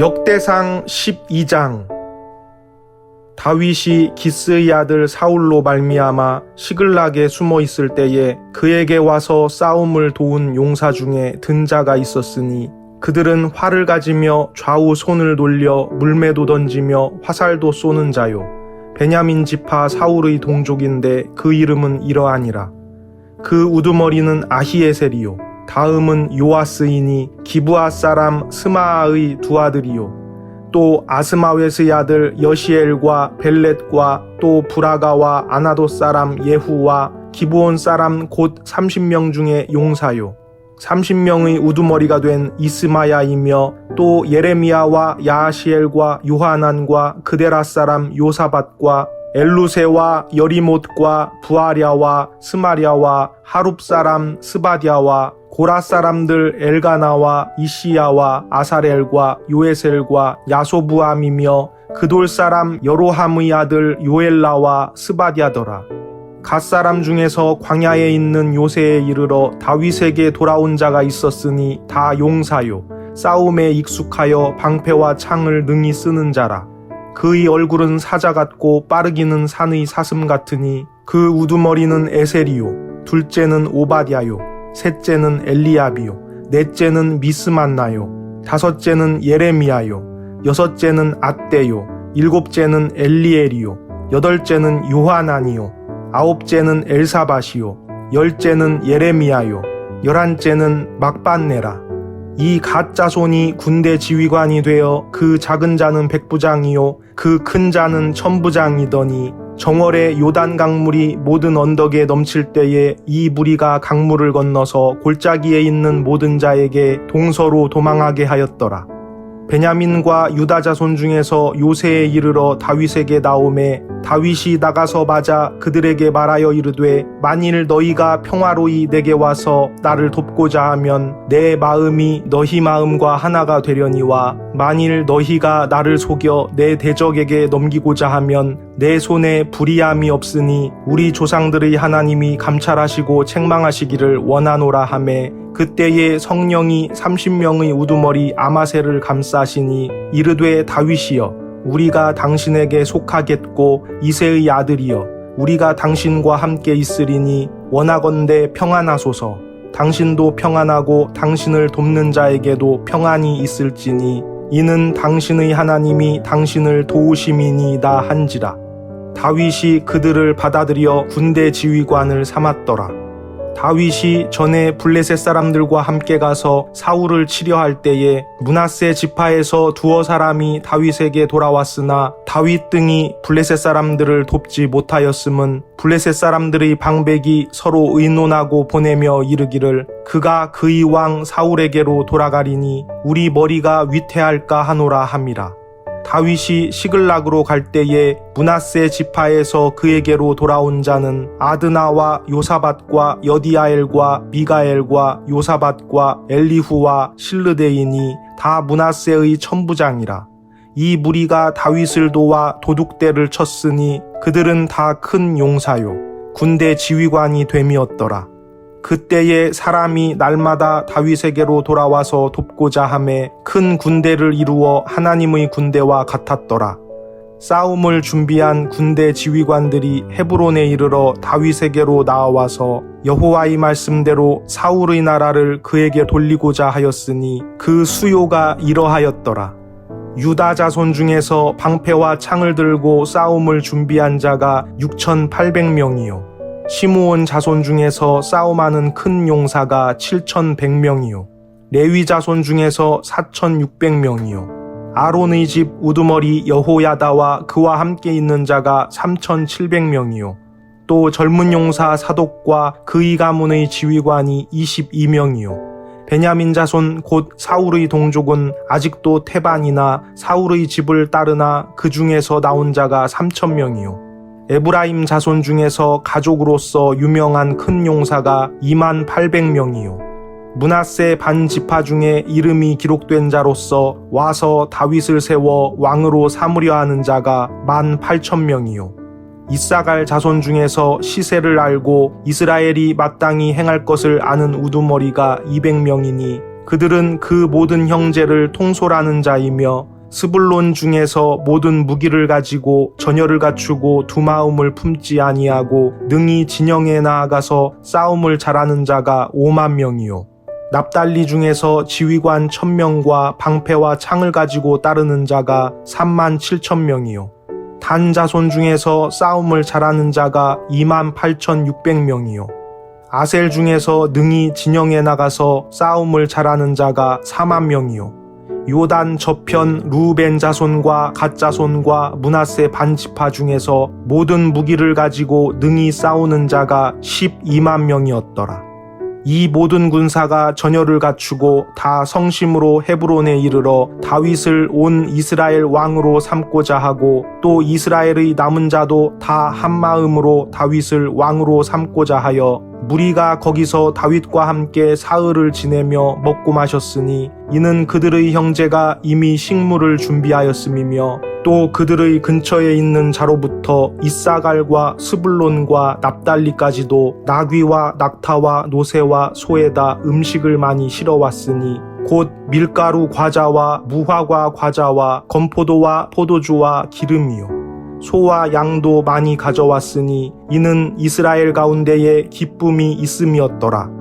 역대상 12장. 다윗이 기스의 아들 사울로 말미암아 시글락에 숨어 있을 때에 그에게 와서 싸움을 도운 용사 중에 든 자가 있었으니 그들은 활을 가지며 좌우 손을 돌려 물매도 던지며 화살도 쏘는 자요. 베냐민 지파 사울의 동족인데 그 이름은 이러하니라. 그 우두머리는 아히에셀이요 다음은 요아스이니 기부아 사람 스마아의 두 아들이요. 또 아스마웨스의 아들 여시엘과 벨렛과 또 브라가와 아나도 사람 예후와 기브온 사람 곧 30명 중에 용사요. 30명의 우두머리가 된 이스마야이며 또 예레미야와 야시엘과 요하난과 그데라 사람 요사밭과 엘루세와 여리못과 부아랴와 스마랴와 하룹 사람 스바디아와 고라 사람들 엘가나와 이시야와 아사렐과 요에셀과 야소부암이며 그돌 사람 여로함의 아들 요엘라와 스바디아더라. 갓 사람 중에서 광야에 있는 요새에 이르러 다윗에게 돌아온 자가 있었으니 다 용사요 싸움에 익숙하여 방패와 창을 능히 쓰는 자라. 그의 얼굴은 사자 같고 빠르기는 산의 사슴 같으니 그 우두머리는 에셀이요 둘째는 오바댜요 셋째는 엘리압이요. 넷째는 미스만나요. 다섯째는 예레미야요. 여섯째는 앗대요. 일곱째는 엘리엘이요. 여덟째는 요하나니요. 아홉째는 엘사바시요. 열째는 예레미야요. 열한째는 막반네라. 이 가짜손이 군대 지휘관이 되어 그 작은 자는 백부장이요. 그 큰 자는 천부장이더니 정월에 요단 강물이 모든 언덕에 넘칠 때에 이 무리가 강물을 건너서 골짜기에 있는 모든 자에게 동서로 도망하게 하였더라. 베냐민과 유다 자손 중에서 요새에 이르러 다윗에게 나오매 다윗이 나가서 맞아 그들에게 말하여 이르되 만일 너희가 평화로이 내게 와서 나를 돕고자 하면 내 마음이 너희 마음과 하나가 되려니와 만일 너희가 나를 속여 내 대적에게 넘기고자 하면 내 손에 불의함이 없으니 우리 조상들의 하나님이 감찰하시고 책망하시기를 원하노라 하매 그때에 성령이 30명의 우두머리 아마세를 감싸시니 이르되 다윗이여 우리가 당신에게 속하겠고 이세의 아들이여 우리가 당신과 함께 있으리니 원하건대 평안하소서 당신도 평안하고 당신을 돕는 자에게도 평안이 있을지니 이는 당신의 하나님이 당신을 도우심이니이다 한지라 다윗이 그들을 받아들여 군대 지휘관을 삼았더라. 다윗이 전에 블레셋 사람들과 함께 가서 사울을 치려할 때에 문하세 지파에서 두어 사람이 다윗에게 돌아왔으나 다윗 등이 블레셋 사람들을 돕지 못하였음은 블레셋 사람들의 방백이 서로 의논하고 보내며 이르기를 그가 그의 왕 사울에게로 돌아가리니 우리 머리가 위태할까 하노라 함이라. 다윗이 시글락으로 갈 때에 문하세 지파에서 그에게로 돌아온 자는 아드나와 요사밭과 여디아엘과 미가엘과 요사밭과 엘리후와 실르데이니 다 문하세의 천부장이라. 이 무리가 다윗을 도와 도둑대를 쳤으니 그들은 다 큰 용사요. 군대 지휘관이 됨이었더라. 그때에 사람이 날마다 다윗에게로 돌아와서 돕고자 함에 큰 군대를 이루어 하나님의 군대와 같았더라. 싸움을 준비한 군대 지휘관들이 헤브론에 이르러 다윗에게로 나와서 여호와의 말씀대로 사울의 나라를 그에게 돌리고자 하였으니 그 수요가 이러하였더라. 유다 자손 중에서 방패와 창을 들고 싸움을 준비한 자가 6,800명이요. 시므온 자손 중에서 싸움하는 큰 용사가 7,100명이요. 레위 자손 중에서 4,600명이요. 아론의 집 우두머리 여호야다와 그와 함께 있는 자가 3,700명이요. 또 젊은 용사 사독과 그의 가문의 지휘관이 22명이요. 베냐민 자손 곧 사울의 동족은 아직도 태반이나 사울의 집을 따르나 그 중에서 나온 자가 3천명이요. 에브라임 자손 중에서 가족으로서 유명한 큰 용사가 2만 800명이요. 문하세 반 지파 중에 이름이 기록된 자로서 와서 다윗을 세워 왕으로 삼으려 하는 자가 만 8천 명이요. 이사갈 자손 중에서 시세를 알고 이스라엘이 마땅히 행할 것을 아는 우두머리가 200명이니 그들은 그 모든 형제를 통솔하는 자이며 스불론 중에서 모든 무기를 가지고 전열을 갖추고 두 마음을 품지 아니하고 능히 진영에 나아가서 싸움을 잘하는 자가 5만 명이요. 납달리 중에서 지휘관 1000명과 방패와 창을 가지고 따르는 자가 3만 7천 명이요. 단 자손 중에서 싸움을 잘하는 자가 2만 8,600명이요. 아셀 중에서 능히 진영에 나가서 싸움을 잘하는 자가 4만 명이요. 요단 저편 루벤 자손과 갓 자손과 문하세 반지파 중에서 모든 무기를 가지고 능히 싸우는 자가 12만 명이었더라. 이 모든 군사가 전열을 갖추고 다 성심으로 헤브론에 이르러 다윗을 온 이스라엘 왕으로 삼고자 하고 또 이스라엘의 남은 자도 다 한마음으로 다윗을 왕으로 삼고자 하여 무리가 거기서 다윗과 함께 사흘을 지내며 먹고 마셨으니 이는 그들의 형제가 이미 식물을 준비하였음이며 또 그들의 근처에 있는 자로부터 이사갈과 스불론과 납달리까지도 나귀와 낙타와 노새와 소에다 음식을 많이 실어 왔으니 곧 밀가루 과자와 무화과 과자와 건포도와 포도주와 기름이요 소와 양도 많이 가져왔으니 이는 이스라엘 가운데에 기쁨이 있음이었더라.